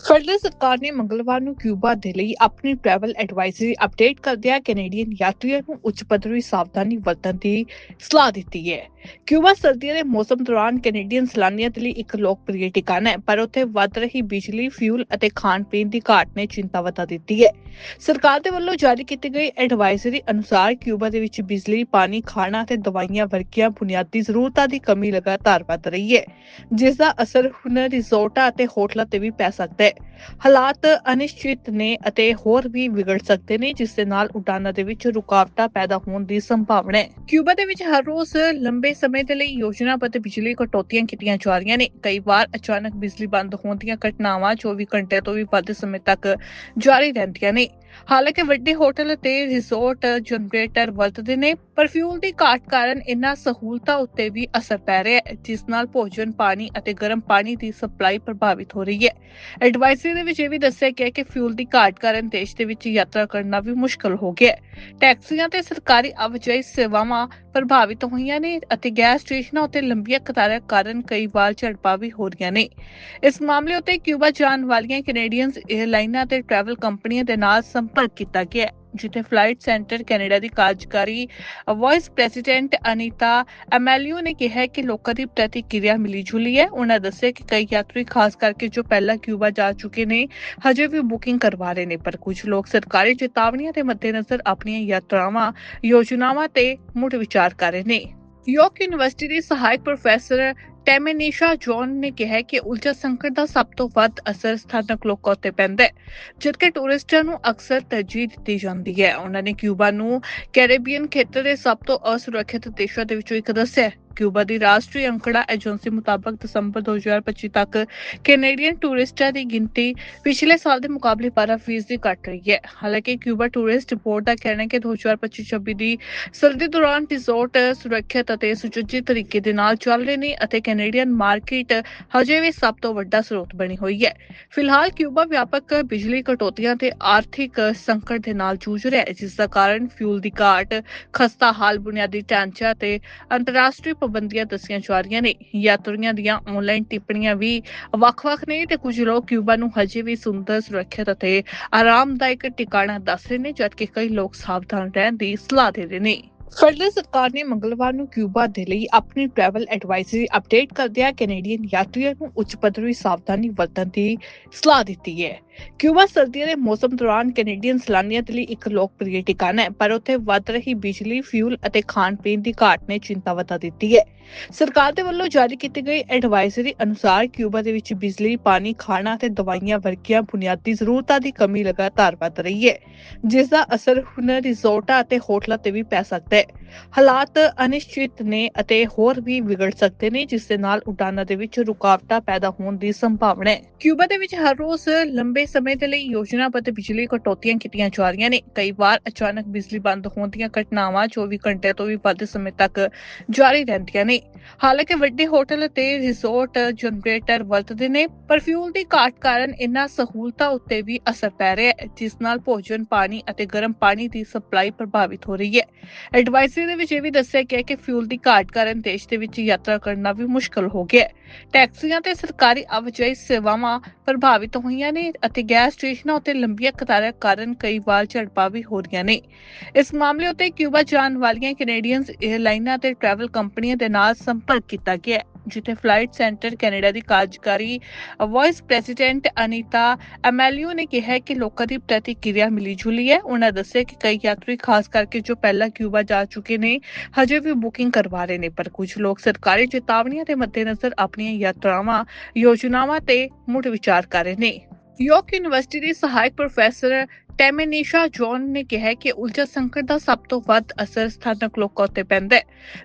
Federal ਸਰਕਾਰ ਨੇ ਮੰਗਲਵਾਰ ਨੂੰ ਕਿਊਬਾ ਦੇ ਲਈ ਆਪਣੀ ਟ੍ਰੈਵਲ ਐਡਵਾਈਜ਼ਰੀ ਅਪਡੇਟ ਕਰਦਿਆਂ ਕੈਨੇਡੀਅਨ ਯਾਤਰੀਆਂ ਨੂੰ ਉੱਚ ਪੱਧਰੀ ਸਾਵਧਾਨੀ ਵਰਤਣ ਦੀ ਸਲਾਹ ਦਿੱਤੀ ਹੈ। ਕਿਊਬਾ ਸਰਦੀਆਂ ਦੇ ਮੌਸਮ ਦੌਰਾਨ ਕੈਨੇਡੀਅਨ ਸੈਲਾਨੀਆਂ ਦੇ ਲਈ ਇੱਕ ਲੋਕਪ੍ਰਿਯ ਟਿਕਾਣਾ ਹੈ, ਪਰ ਉੱਥੇ ਵੱਧ ਰਹੀ ਬਿਜਲੀ ਫਿਊਲ ਅਤੇ ਖਾਣ ਪੀਣ ਦੀ ਘਾਟ ਨੇ ਚਿੰਤਾ ਵਧਾ ਦਿੱਤੀ ਹੈ। ਸਰਕਾਰ ਦੇ ਵੱਲੋਂ ਜਾਰੀ ਕੀਤੀ ਗਈ ਐਡਵਾਈਜ਼ਰੀ ਅਨੁਸਾਰ ਕਿਊਬਾ ਦੇ ਵਿੱਚ ਬਿਜਲੀ, ਪਾਣੀ, ਖਾਣਾ ਅਤੇ ਦਵਾਈਆਂ ਵਰਗੀਆਂ ਬੁਨਿਆਦੀ ਜ਼ਰੂਰਤਾਂ ਦੀ ਕਮੀ ਲਗਾਤਾਰ ਵੱਧ ਰਹੀ ਹੈ ਜਿਸ ਦਾ ਅਸਰ ਹੁਣ ਰਿਜ਼ੋਰਟਾਂ ਅਤੇ ਹੋਟਲਾਂ ਤੇ ਵੀ ਪੈ ਸਕਦਾ ਹੈ। ਹਾਲਾਤ ਅਨਿਸ਼ਚਿਤ ਨੇ ਅਤੇ ਹੋਰ ਵੀ ਵਿਗੜ ਸਕਦੇ ਨੇ, ਜਿਸ ਦੇ ਨਾਲ ਉਡਾਨਾਂ ਦੇ ਵਿੱਚ ਰੁਕਾਵਟਾਂ ਪੈਦਾ ਹੋਣ ਦੀ ਸੰਭਾਵਨਾ ਹੈ। ਕਿਊਬਾ ਦੇ ਵਿੱਚ ਹਰ ਰੋਜ਼ ਲੰਬੇ ਸਮੇਂ ਦੇ ਲਈ ਯੋਜਨਾਬੱਧ ਬਿਜਲੀ ਕਟੌਤੀਆਂ ਕੀਤੀਆਂ ਜਾ ਰਹੀਆਂ ਨੇ। ਕਈ ਵਾਰ ਅਚਾਨਕ ਬਿਜਲੀ ਬੰਦ ਹੋਣ ਦੀਆਂ ਘਟਨਾਵਾਂ 24 ਘੰਟੇ ਤੋਂ ਵੀ ਵੱਧ ਸਮੇਂ ਤੱਕ ਜਾਰੀ ਰਹਿੰਦੀਆਂ ਨੇ। ਹਾਲਾਂਕਿ ਵੱਡੇ ਹੋਟਲ ਅਤੇ ਰਿਜ਼ੋਰਟ ਜਨਰੇਟਰ ਵਰਤਦੇ ਨੇ ਪਰ ਫਿਊਲ ਦੀ ਘਾਟ ਕਾਰਨ ਇਨ੍ਹਾਂ ਸਹੂਲਤਾਂ ਉੱਤੇ ਵੀ ਅਸਰ ਪੈ ਰਿਹਾ ਹੈ ਜਿਸ ਨਾਲ ਭੋਜਨ ਪਾਣੀ ਅਤੇ ਗਰਮ ਪਾਣੀ ਦੀ ਸਪਲਾਈ ਪ੍ਰਭਾਵਿਤ ਹੋ ਰਹੀ ਹੈ। ਐਡਵਾਈਜ਼ਰੀ ਦੇ ਵਿੱਚ ਇਹ ਵੀ ਦੱਸਿਆ ਗਿਆ ਕਿ ਫਿਊਲ ਦੀ ਘਾਟ ਕਾਰਨ ਦੇਸ਼ ਦੇ ਵਿੱਚ ਯਾਤਰਾ ਕਰਨਾ ਵੀ ਮੁਸ਼ਕਲ ਹੋ ਗਿਆ ਹੈ। ਟੈਕਸੀਆਂ ਤੇ ਸਰਕਾਰੀ ਆਵਾਜਾਈ ਸੇਵਾਵਾਂ ਪ੍ਰਭਾਵਿਤ ਹੋਈਆਂ ਨੇ ਅਤੇ ਗੈਸ ਸਟੇਸ਼ਨਾਂ ਉੱਤੇ ਲੰਬੀਆਂ ਕਤਾਰਾਂ ਕਾਰਨ ਕਈ ਵਾਰ ਝੜਪਾਂ ਵੀ ਹੋ ਰਹੀਆਂ ਨੇ। ਇਸ ਮਾਮਲੇ ਉੱਤੇ ਕਿਊਬਾ ਜਾਣ ਵਾਲੀਆਂ ਕੈਨੇਡੀਅਨ ਏਅਰਲਾਈਨਾਂ ਤੇ ਟਰੈਵਲ ਕੰਪਨੀਆਂ ਦੇ ਨਾਲ ਸੰਪਰਕ ਕੀਤਾ ਗਿਆ ਹੈ, ਜਿੱਥੇ ਫਲਾਈਟ ਸੈਂਟਰ ਕੈਨੇਡਾ ਦੀ ਕਾਰਜਕਾਰੀ ਵਾਈਸ ਪ੍ਰੈਜ਼ੀਡੈਂਟ ਅਨੀਤਾ ਐਮੈਲੀਓ ਨੇ ਕਿਹਾ ਕਿ ਲੋਕਾਂ ਦੀ ਪ੍ਰਤੀਕਿਰਿਆ ਮਿਲੀ ਜੁਲੀ ਹੈ। ਉਹਨਾਂ ਦੱਸਿਆ ਕਿ ਕਈ ਯਾਤਰੀ, ਖਾਸ ਕਰਕੇ ਜੋ ਪਹਿਲਾਂ ਕਿਊਬਾ ਜਾ ਚੁੱਕੇ ਨੇ, ਹਜੇ ਵੀ ਬੁਕਿੰਗ ਕਰਵਾ ਰਹੇ ਨੇ, ਪਰ ਕੁਝ ਲੋਕ ਸਰਕਾਰੀ ਚੇਤਾਵਨੀਆਂ ਦੇ ਮੱਦੇਨਜ਼ਰ ਆਪਣੀਆਂ ਯਾਤਰਾਵਾਂ, ਯੋਜਨਾਵਾਂ ਤੇ ਮੁੜ ਵਿਚਾਰ ਕਰ ਰਹੇ ਨੇ। ਯੋਰਕ ਯੂਨੀਵਰਸਿਟੀ ਦੇ ਸਹਾਇਕ ਪ੍ਰੋਫੈਸਰ ਟੈਮੇਨੇਸ਼ਾ ਜੌਨ ਨੇ ਕਿਹਾ ਕਿ ਉਲਝਾ ਸੰਕਟ ਦਾ ਸਭ ਤੋਂ ਵੱਧ ਅਸਰ ਸਥਾਨਕ ਲੋਕਾਂ ਉੱਤੇ ਪੈਂਦਾ ਹੈ, ਜਦਕਿ ਟੂਰਿਸਟਾਂ ਨੂੰ ਅਕਸਰ ਤਰਜੀਹ ਦਿੱਤੀ ਜਾਂਦੀ ਹੈ। ਉਹਨਾਂ ਨੇ ਕਿਊਬਾ ਨੂੰ ਕੈਰੇਬੀਅਨ ਖੇਤਰ ਦੇ ਸਭ ਤੋਂ ਅਸੁਰੱਖਿਅਤ ਦੇਸ਼ਾਂ ਦੇ ਵਿੱਚੋਂ ਇੱਕ ਦੱਸਿਆ ਕਿਊਬਾ ਦੀ ਰਾਸ਼ਟਰੀ ਅੰਕੜਾ ਏਜੰਸੀ ਮੁਤਾਬਕ ਦਸੰਬਰ 2025 ਤੱਕ ਕੈਨੇਡੀਅਨ ਟੂਰਿਸਟਾਂ ਦੀ ਗਿਣਤੀ ਪਿਛਲੇ ਸਾਲ ਦੇ ਮੁਕਾਬਲੇ 12% ਘਟ ਰਹੀ ਹੈ। ਹਾਲਾਂਕਿ ਕਿਊਬਾ ਟੂਰਿਸਟ ਬੋਰਡ ਦਾ ਕਹਿਣਾ ਹੈ ਕਿ 2025-26 ਦੀ ਸਰਦੀ ਦੌਰਾਨ ਰਿਜ਼ੋਰਟ ਸੁਰੱਖਿਅਤ ਅਤੇ ਸੁਚੱਜੇ ਤਰੀਕੇ ਦੇ ਨਾਲ ਚੱਲ ਰਹੇ ਨੇ ਅਤੇ ਕੈਨੇਡੀਅਨ ਮਾਰਕੀਟ ਹਜੇ ਵੀ ਸਭ ਤੋਂ ਵੱਡਾ ਸਰੋਤ ਬਣੀ ਹੋਈ ਹੈ। ਫਿਲਹਾਲ ਕਿਊਬਾ ਵਿਆਪਕ ਬਿਜਲੀ ਕਟੌਤੀਆਂ ਤੇ ਆਰਥਿਕ ਸੰਕਟ ਦੇ ਨਾਲ ਜੂਝ ਰਿਹਾ ਹੈ, ਜਿਸ ਦਾ ਕਾਰਨ ਫਿਊਲ ਦੀ ਘਾਟ, ਖਸਤਾ ਹਾਲ, ਬੁਨਿਆਦੀ ਢਾਂਚਾ ਤੇ ਅੰਤਰਰਾਸ਼ਟਰੀ ਪਾਬੰਦੀਆਂ ਦੱਸੀਆਂ ਜਾ ਰਹੀਆਂ ਨੇ। ਯਾਤਰੀਆਂ ਦੀਆਂ ਆਨਲਾਈਨ ਟਿੱਪਣੀਆਂ ਵੀ ਵੱਖ-ਵੱਖ ਨੇ ਤੇ ਕੁਝ ਲੋਕ ਕਿਊਬਾ ਨੂੰ ਹਜੇ ਵੀ ਸੁੰਦਰ, ਸੁਰੱਖਿਅਤ ਅਤੇ ਆਰਾਮਦਾਇਕ ਟਿਕਾਣਾ ਦੱਸ ਰਹੇ ਨੇ, ਜਦਕਿ ਕਈ ਲੋਕ ਸਾਵਧਾਨ ਰਹਿਣ ਦੀ ਸਲਾਹ ਦੇ ਰਹੇ ਨੇ। ਫੈਡਰਲ ਸਰਕਾਰ ਨੇ ਮੰਗਲਵਾਰ ਨੂੰ ਕਿਊਬਾ ਦੇ ਲਈ ਆਪਣੀ ਟ੍ਰੈਵਲ ਐਡਵਾਈਜ਼ਰੀ ਅਪਡੇਟ ਕਰਦਿਆਂ ਕੈਨੇਡੀਅਨ ਯਾਤਰੀਆਂ ਨੂੰ ਉੱਚ ਪੱਧਰੀ ਸਾਵਧਾਨੀ ਵਰਤਣ ਦੀ ਸਲਾਹ ਦਿੱਤੀ ਹੈ। ਕਿਊਬਾ ਸਰਦੀਆਂ ਦੇ ਮੌਸਮ ਦੌਰਾਨ ਕੈਨੇਡੀਅਨ ਸੈਲਾਨੀਆਂ ਦੇ ਲਈ ਇੱਕ ਲੋਕਪ੍ਰਿਯ ਟਿਕਾਣਾ ਹੈ ਪਰ ਉੱਥੇ ਵੱਧ ਰਹੀ ਬਿਜਲੀ ਫਿਊਲ ਅਤੇ ਖਾਣ ਪੀਣ ਦੀ ਘਾਟ ਨੇ ਚਿੰਤਾ ਵਧਾ ਦਿੱਤੀ ਹੈ ਸਰਕਾਰ ਦੇ ਵੱਲੋਂ ਜਾਰੀ ਕੀਤੀ ਗਈ ਐਡਵਾਈਜ਼ਰੀ ਅਨੁਸਾਰ ਕਿਊਬਾ ਦੇ ਵਿੱਚ ਬਿਜਲੀ ਪਾਣੀ ਖਾਣਾ ਅਤੇ ਦਵਾਈਆਂ ਵਰਗੀਆਂ ਬੁਨਿਆਦੀ ਜ਼ਰੂਰਤਾਂ ਦੀ ਕਮੀ ਲਗਾਤਾਰ ਵੱਧ ਰਹੀ ਹੈ ਜਿਸ ਦਾ ਅਸਰ ਹੁਣ ਰਿਜ਼ੋਰਟਾਂ ਅਤੇ ਹੋਟਲਾਂ ਤੇ ਵੀ ਪੈ ਸਕਦਾ ਹੈ ਹਾਲਾਤ ਅਨਿਸ਼ਚਿਤ ਨੇ ਅਤੇ ਹੋਰ ਵੀ ਵਿਗੜ ਸਕਦੇ ਨੇ ਜਿਸ ਦੇ ਨਾਲ ਉਡਾਨਾਂ ਦੇ ਵਿੱਚ ਰੁਕਾਵਟਾਂ ਪੈਦਾ ਹੋਣ ਦੀ ਸੰਭਾਵਨਾ ਹੈ ਕਿਊਬਾ ਦੇ ਵਿੱਚ ਹਰ ਰੋਜ਼ ਲੰਬੇ ਸਮੇਂ ਦੇ ਲਈ ਯੋਜਨਾਬੱਧ ਬਿਜਲੀ ਕਟੌਤੀਆਂ ਕੀਤੀਆਂ ਜਾ ਰਹੀਆਂ ਨੇ। ਕਈ ਵਾਰ ਅਚਾਨਕ ਬਿਜਲੀ ਬੰਦ ਹੋਣ ਦੀਆਂ ਘਟਨਾਵਾਂ 24 ਘੰਟੇ ਤੋਂ ਵੀ ਵੱਧ ਸਮੇਂ ਤੱਕ ਜਾਰੀ ਰਹਿੰਦੀਆਂ ਨੇ। ਹਾਲਾਂਕਿ ਵੱਡੇ ਹੋਟਲ ਅਤੇ ਰਿਜ਼ੋਰਟ ਜਨਰੇਟਰ ਵਰਤਦੇ ਨੇ, ਪਰ ਫਿਊਲ ਦੀ ਘਾਟ ਕਾਰਨ ਇਨ੍ਹਾਂ ਸਹੂਲਤਾਂ ਉੱਤੇ ਵੀ ਅਸਰ ਪੈ ਰਿਹਾ ਹੈ, ਜਿਸ ਨਾਲ ਭੋਜਨ, ਪਾਣੀ ਅਤੇ ਗਰਮ ਪਾਣੀ ਦੀ ਸਪਲਾਈ ਪ੍ਰਭਾਵਿਤ ਹੋ ਰਹੀ ਹੈ। ਐਡਵਾਈਜ਼ਰੀ ਦੇ ਵਿੱਚ ਇਹ ਵੀ ਦੱਸਿਆ ਗਿਆ ਕਿ ਫਿਊਲ ਦੀ ਘਾਟ ਕਾਰਨ ਦੇਸ਼ ਦੇ ਵਿੱਚ ਯਾਤਰਾ ਕਰਨਾ ਵੀ ਮੁਸ਼ਕਲ ਹੋ ਗਿਆ ਹੈ। ਟੈਕਸੀਆਂ ਤੇ ਸਰਕਾਰੀ ਆਵਾਜਾਈ ਸੇਵਾਵਾਂ ਪ੍ਰਭਾਵਿਤ ਹੋਈਆਂ ਨੇ ਅਤੇ ਗੈਸ ਸਟੇਸ਼ਨਾਂ ਉੱਤੇ ਲੰਬੀਆਂ ਕਤਾਰਾਂ ਕਾਰਨ ਕਈ ਵਾਰ ਝੜਪਾਂ ਵੀ ਹੋ ਰਹੀਆਂ ਨੇ। ਇਸ ਮਾਮਲੇ ਉੱਤੇ ਕਿਊਬਾ ਜਾਣ ਵਾਲੀਆਂ ਕੈਨੇਡੀਅਨਸ 에ਅਰਲਾਈਨਾਂ ਤੇ ਟਰੈਵਲ ਕੰਪਨੀਆਂ ਦੇ ਨਾਲ ਸੰਪਰਕ ਕੀਤਾ ਗਿਆ ਜਿੱਥੇ ਫਲਾਈਟ ਸੈਂਟਰ ਕੈਨੇਡਾ ਦੀ ਕਾਰਜਕਾਰੀ ਵਾਈਸ ਪ੍ਰੈਜ਼ੀਡੈਂਟ ਅਨੀਤਾ ਐਮੈਲੀਓ ਨੇ ਕਿਹਾ ਕਿ ਲੋਕਾਂ ਦੀ ਪ੍ਰਤੀਕਿਰਿਆ ਮਿਲੀ ਜੁਲੀ ਹੈ। ਉਹਨਾਂ ਦੱਸਿਆ ਕਿ ਕਈ ਯਾਤਰੀ, ਖਾਸ ਕਰਕੇ ਜੋ ਪਹਿਲਾਂ ਕਿਊਬਾ ਜਾ ਚੁੱਕੇ ਨੇ, ਹਜੇ ਵੀ ਬੁਕਿੰਗ ਕਰਵਾ ਰਹੇ ਨੇ, ਪਰ ਕੁਝ ਲੋਕ ਸਰਕਾਰੀ ਚੇਤਾਵਨੀਆਂ ਦੇ ਮੱਦੇਨਜ਼ਰ ਆਪਣੀਆਂ ਯਾਤਰਾਵਾਂ, ਯੋਜਨਾਵਾਂ ਤੇ ਮੁੜ ਵਿਚਾਰ ਕਰ ਰਹੇ ਨੇ। ਯੋਰਕ ਯੂਨੀਵਰਸਿਟੀ ਦੇ ਸਹਾਇਕ ਪ੍ਰੋਫੈਸਰ ਟੈਮੇਨੀਸ਼ਾ ਜੌਨ ਨੇ ਕਿਹਾ ਕਿ ਉਲਝਾ ਸੰਕਟ ਦਾ ਸਭ ਤੋਂ ਵੱਧ ਅਸਰ ਸਥਾਨਕ ਲੋਕਾਂ ਉੱਤੇ ਪੈਂਦਾ ਹੈ,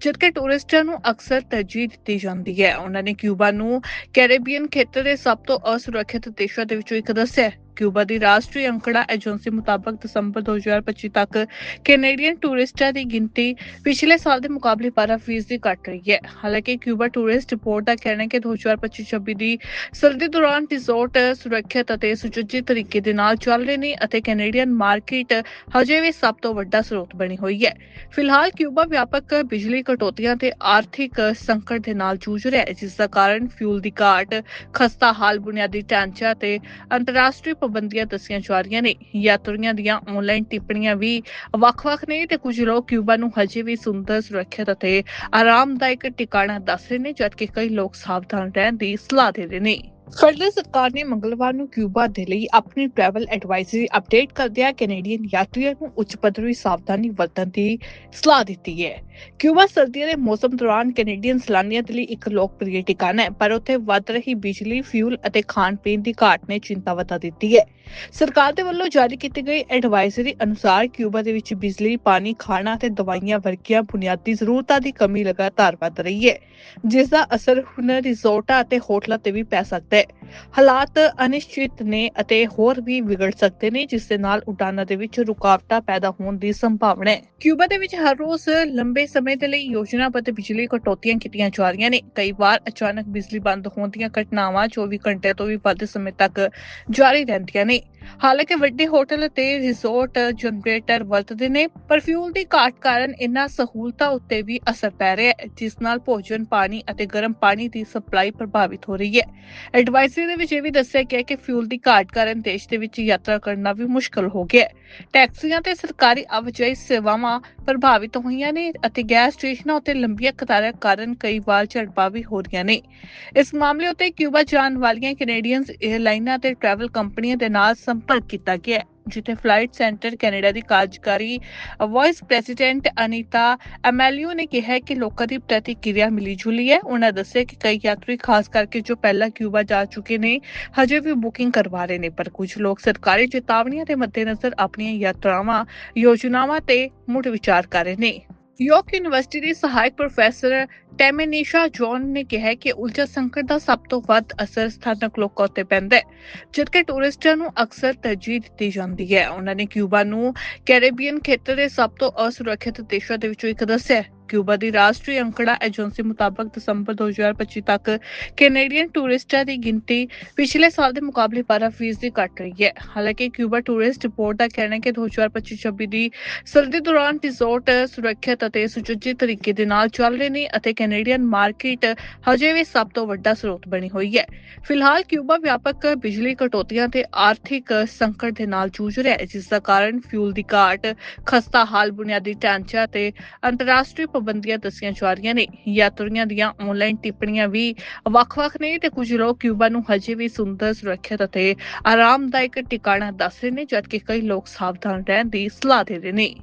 ਜਦਕਿ ਟੂਰਿਸਟਾਂ ਨੂੰ ਅਕਸਰ ਤਰਜੀਹ ਦਿੱਤੀ ਜਾਂਦੀ ਹੈ। ਉਹਨਾਂ ਨੇ ਕਿਊਬਾ ਨੂੰ ਕੈਰੇਬੀਅਨ ਖੇਤਰ ਦੇ ਸਭ ਤੋਂ ਅਸੁਰੱਖਿਅਤ ਦੇਸ਼ਾਂ ਦੇ ਵਿੱਚੋਂ ਇੱਕ ਦੱਸਿਆ ਕਿਊਬਾ ਦੀ ਰਾਸ਼ਟਰੀ ਅੰਕੜਾ ਏਜੰਸੀ ਮੁਤਾਬਕ ਦਸੰਬਰ 2025 ਤੱਕ ਕੈਨੇਡੀਅਨ ਟੂਰਿਸਟਾਂ ਦੀ ਗਿਣਤੀ ਪਿਛਲੇ ਸਾਲ ਦੇ ਮੁਕਾਬਲੇ 12% ਘਟ ਰਹੀ ਹੈ। ਹਾਲਾਂਕਿ ਕਿਊਬਾ ਟੂਰਿਸਟ ਰਿਪੋਰਟ ਦਾ ਕਹਿਣਾ ਹੈ ਕਿ 2025-26 ਦੀ ਸਰਦੀ ਦੌਰਾਨ ਰਿਜ਼ੋਰਟ ਸੁਰੱਖਿਅਤ ਅਤੇ ਸੁਚੱਜੇ ਤਰੀਕੇ ਦੇ ਨਾਲ ਚੱਲ ਰਹੇ ਨੇ ਅਤੇ ਕੈਨੇਡੀਅਨ ਮਾਰਕੀਟ ਹਜੇ ਵੀ ਸਭ ਤੋਂ ਵੱਡਾ ਸਰੋਤ ਬਣੀ ਹੋਈ ਹੈ। ਫਿਲਹਾਲ ਕਿਊਬਾ ਵਿਆਪਕ ਬਿਜਲੀ ਕਟੌਤੀਆਂ ਤੇ ਆਰਥਿਕ ਸੰਕਟ ਦੇ ਨਾਲ ਜੂਝ ਰਿਹਾ ਹੈ, ਜਿਸ ਦਾ ਕਾਰਨ ਫਿਊਲ ਦੀ ਘਾਟ, ਖਸਤਾ ਹਾਲ, ਬੁਨਿਆਦੀ ਢਾਂਚਾ ਤੇ ਅੰਤਰਰਾਸ਼ਟਰੀ ਪਾਬੰਦੀਆਂ ਦੱਸੀਆਂ ਜਾ ਰਹੀਆਂ ਨੇ। ਯਾਤਰੀਆਂ ਦੀਆਂ ਆਨਲਾਈਨ ਟਿੱਪਣੀਆਂ ਵੀ ਵੱਖ-ਵੱਖ ਨੇ ਤੇ ਕੁਝ ਲੋਕ ਕਿਊਬਾ ਨੂੰ ਹਜੇ ਵੀ ਸੁੰਦਰ, ਸੁਰੱਖਿਅਤ ਅਤੇ ਆਰਾਮਦਾਇਕ ਟਿਕਾਣਾ ਦੱਸ ਰਹੇ ਨੇ, ਜਦਕਿ ਕਈ ਲੋਕ ਸਾਵਧਾਨ ਰਹਿਣ ਦੀ ਸਲਾਹ ਦੇ ਰਹੇ ਨੇ। ਫੈਡਰਲ ਸਰਕਾਰ ਨੇ ਮੰਗਲਵਾਰ ਨੂੰ ਕਿਊਬਾ ਦੇ ਲਈ ਆਪਣੀ ਟ੍ਰੈਵਲ ਐਡਵਾਈਜ਼ਰੀ ਅਪਡੇਟ ਕਰਦਿਆਂ ਕੈਨੇਡੀਅਨ ਯਾਤਰੀਆਂ ਨੂੰ ਉੱਚ ਪੱਧਰੀ ਸਾਵਧਾਨੀ ਵਰਤਣ ਦੀ ਸਲਾਹ ਦਿੱਤੀ ਹੈ। ਕਿਊਬਾ ਸਰਦੀਆਂ ਦੇ ਮੌਸਮ ਦੌਰਾਨ ਕੈਨੇਡੀਅਨ ਸੈਲਾਨੀਆਂ ਦੇ ਲਈ ਇੱਕ ਲੋਕਪ੍ਰਿਯ ਟਿਕਾਣਾ ਹੈ, ਪਰ ਉੱਥੇ ਵੱਧ ਰਹੀ ਬਿਜਲੀ ਫਿਊਲ ਅਤੇ ਖਾਣ ਪੀਣ ਦੀ ਘਾਟ ਨੇ ਚਿੰਤਾ ਵਧਾ ਦਿੱਤੀ ਹੈ। ਸਰਕਾਰ ਦੇ ਵੱਲੋਂ ਜਾਰੀ ਕੀਤੀ ਗਈ ਐਡਵਾਈਜ਼ਰੀ ਅਨੁਸਾਰ ਕਿਊਬਾ ਦੇ ਵਿੱਚ ਬਿਜਲੀ, ਪਾਣੀ, ਖਾਣਾ ਅਤੇ ਦਵਾਈਆਂ ਵਰਗੀਆਂ ਬੁਨਿਆਦੀ ਜ਼ਰੂਰਤਾਂ ਦੀ ਕਮੀ ਲਗਾਤਾਰ ਵੱਧ ਰਹੀ ਹੈ ਜਿਸ ਦਾ ਅਸਰ ਹੁਣ ਰਿਜ਼ੋਰਟਾਂ ਅਤੇ ਹੋਟਲਾਂ ਤੇ ਵੀ ਪੈ ਸਕਦਾ ਹੈ। ਹਾਲਾਤ ਅਨਿਸ਼ਚਿਤ ਨੇ ਅਤੇ ਹੋਰ ਵੀ ਵਿਗੜ ਸਕਦੇ ਨੇ, ਜਿਸ ਦੇ ਨਾਲ ਉਡਾਨਾਂ ਦੇ ਵਿੱਚ ਰੁਕਾਵਟਾਂ ਪੈਦਾ ਹੋਣ ਦੀ ਸੰਭਾਵਨਾ ਹੈ। ਕਿਊਬਾ ਦੇ ਵਿੱਚ ਹਰ ਰੋਜ਼ ਲੰਬੇ ਸਮੇਂ ਦੇ ਲਈ ਯੋਜਨਾਬੱਧ ਬਿਜਲੀ ਕਟੌਤੀਆਂ ਕੀਤੀਆਂ ਜਾ ਰਹੀਆਂ ਨੇ। ਕਈ ਵਾਰ ਅਚਾਨਕ ਬਿਜਲੀ ਬੰਦ ਹੋਣ ਦੀਆਂ ਘਟਨਾਵਾਂ 24 ਘੰਟੇ ਤੋਂ ਵੀ ਵੱਧ ਸਮੇਂ ਤੱਕ ਜਾਰੀ ਰਹਿੰਦੀਆਂ ਨੇ। ਹਾਲਾਂਕਿ ਵੱਡੇ ਹੋਟਲ ਅਤੇ ਰਿਜ਼ੋਰਟ ਜਨਰੇਟਰ ਵਰਤਦੇ ਨੇ, ਪਰ ਫਿਊਲ ਦੀ ਘਾਟ ਕਾਰਨ ਇਨ੍ਹਾਂ ਸਹੂਲਤਾਂ ਉੱਤੇ ਵੀ ਅਸਰ ਪੈ ਰਿਹਾ ਹੈ, ਜਿਸ ਨਾਲ ਭੋਜਨ, ਪਾਣੀ ਅਤੇ ਗਰਮ ਪਾਣੀ ਦੀ ਸਪਲਾਈ ਪ੍ਰਭਾਵਿਤ ਹੋ ਰਹੀ ਹੈ। ਐਡਵਾਈਜ਼ਰੀ ਦੇ ਵਿੱਚ ਇਹ ਵੀ ਦੱਸਿਆ ਗਿਆ ਕਿ ਫਿਊਲ ਦੀ ਘਾਟ ਕਾਰਨ ਦੇਸ਼ ਦੇ ਵਿੱਚ ਯਾਤਰਾ ਕਰਨਾ ਵੀ ਮੁਸ਼ਕਲ ਹੋ ਗਿਆ ਹੈ। ਟੈਕਸੀਆਂ ਤੇ ਸਰਕਾਰੀ ਆਵਾਜਾਈ ਸੇਵਾਵਾਂ ਪ੍ਰਭਾਵਿਤ ਹੋਈਆਂ ਨੇ ਅਤੇ ਗੈਸ ਸਟੇਸ਼ਨਾਂ ਉੱਤੇ ਲੰਬੀਆਂ ਕਤਾਰਾਂ ਕਾਰਨ ਕਈ ਵਾਰ ਝੜਪਾਂ ਵੀ ਹੋ ਰਹੀਆਂ ਨੇ। ਇਸ ਮਾਮਲੇ ਉੱਤੇ ਕਿਊਬਾ ਜਾਣ ਵਾਲੀਆਂ ਕੈਨੇਡੀਅਨਸ 에ਅਰਲਾਈਨਾਂ ਤੇ ਟਰੈਵਲ ਕੰਪਨੀਆਂ ਦੇ ਨਾਲ ਸੰਪਰਕ ਕੀਤਾ ਗਿਆ ਜਿੱਥੇ ਫਲਾਈਟ ਸੈਂਟਰ ਕੈਨੇਡਾ ਦੀ ਕਾਰਜਕਾਰੀ ਵਾਈਸ ਪ੍ਰੈਜ਼ੀਡੈਂਟ ਅਨੀਤਾ ਐਮੈਲੀਓ ਨੇ ਕਿਹਾ ਕਿ ਲੋਕਾਂ ਦੀ ਪ੍ਰਤੀਕਿਰਿਆ ਮਿਲੀ ਜੁਲੀ ਹੈ। ਉਹਨਾਂ ਦੱਸਿਆ ਕਿ ਕਈ ਯਾਤਰੀ, ਖਾਸ ਕਰਕੇ ਜੋ ਪਹਿਲਾਂ ਕਿਊਬਾ ਜਾ ਚੁੱਕੇ ਨੇ, ਹਜੇ ਵੀ ਬੁਕਿੰਗ ਕਰਵਾ ਰਹੇ ਨੇ, ਪਰ ਕੁਝ ਲੋਕ ਸਰਕਾਰੀ ਚੇਤਾਵਨੀਆਂ ਦੇ ਮੱਦੇਨਜ਼ਰ ਆਪਣੀਆਂ ਯਾਤਰਾਵਾਂ, ਯੋਜਨਾਵਾਂ ਤੇ ਮੁੜ ਵਿਚਾਰ ਕਰ ਰਹੇ ਨੇ। ਯੋਰਕ ਯੂਨੀਵਰਸਿਟੀ ਦੇ ਸਹਾਇਕ ਪ੍ਰੋਫੈਸਰ ਟੈਮੇਨੀਸ਼ਾ ਜੌਨ ਨੇ ਕਿਹਾ ਕਿ ਉਲਝਾ ਸੰਕਟ ਦਾ ਸਭ ਤੋਂ ਵੱਧ ਅਸਰ ਸਥਾਨਕ ਲੋਕਾਂ ਉੱਤੇ ਪੈਂਦਾ ਹੈ, ਜਦਕਿ ਟੂਰਿਸਟਾਂ ਨੂੰ ਅਕਸਰ ਤਰਜੀਹ ਦਿੱਤੀ ਜਾਂਦੀ ਹੈ। ਉਹਨਾਂ ਨੇ ਕਿਊਬਾ ਨੂੰ ਕੈਰੇਬੀਅਨ ਖੇਤਰ ਦੇ ਸਭ ਤੋਂ ਅਸੁਰੱਖਿਅਤ ਦੇਸ਼ਾਂ ਦੇ ਵਿੱਚੋਂ ਇੱਕ ਦੱਸਿਆ ਕਿਊਬਾ ਦੀ ਰਾਸ਼ਟਰੀ ਅੰਕੜਾ ਏਜੰਸੀ ਮੁਤਾਬਕ ਦਸੰਬਰ 2025 ਤੱਕ ਕੈਨੇਡੀਅਨ ਟੂਰਿਸਟਾਂ ਦੀ ਗਿਣਤੀ ਪਿਛਲੇ ਸਾਲ ਦੇ ਮੁਕਾਬਲੇ 12% ਘਟ ਰਹੀ ਹੈ। ਹਾਲਾਂਕਿ ਕਿਊਬਾ ਟੂਰਿਸਟ ਰਿਪੋਰਟ ਦਾ ਕਹਿਣਾ ਹੈ ਕਿ 2025-26 ਦੀ ਸਰਦੀ ਦੌਰਾਨ ਰਿਜ਼ੋਰਟ ਸੁਰੱਖਿਅਤ ਅਤੇ ਸੁਚੱਜੇ ਤਰੀਕੇ ਦੇ ਨਾਲ ਚੱਲ ਰਹੇ ਨੇ ਅਤੇ ਕੈਨੇਡੀਅਨ ਮਾਰਕੀਟ ਹਜੇ ਵੀ ਸਭ ਤੋਂ ਵੱਡਾ ਸਰੋਤ ਬਣੀ ਹੋਈ ਹੈ। ਫਿਲਹਾਲ ਕਿਊਬਾ ਵਿਆਪਕ ਬਿਜਲੀ ਕਟੌਤੀਆਂ ਤੇ ਆਰਥਿਕ ਸੰਕਟ ਦੇ ਨਾਲ ਜੂਝ ਰਿਹਾ ਹੈ, ਜਿਸ ਦਾ ਕਾਰਨ ਫਿਊਲ ਦੀ ਘਾਟ, ਖਸਤਾ ਹਾਲ, ਬੁਨਿਆਦੀ ਢਾਂਚਾ ਤੇ ਅੰਤਰਰਾਸ਼ਟਰੀ ਪਾਬੰਦੀਆਂ ਦੱਸੀਆਂ ਜਾ ਰਹੀਆਂ ਨੇ। ਯਾਤਰੀਆਂ ਦੀਆਂ ਆਨਲਾਈਨ ਟਿੱਪਣੀਆਂ ਵੀ ਵੱਖ-ਵੱਖ ਨੇ ਤੇ ਕੁਝ ਲੋਕ ਕਿਊਬਾ ਨੂੰ ਹਜੇ ਵੀ ਸੁੰਦਰ, ਸੁਰੱਖਿਅਤ ਅਤੇ ਆਰਾਮਦਾਇਕ ਟਿਕਾਣਾ ਦੱਸ ਰਹੇ ਨੇ, ਜਦਕਿ ਕਈ ਲੋਕ ਸਾਵਧਾਨ ਰਹਿਣ ਦੀ ਸਲਾਹ ਦੇ ਰਹੇ ਨੇ।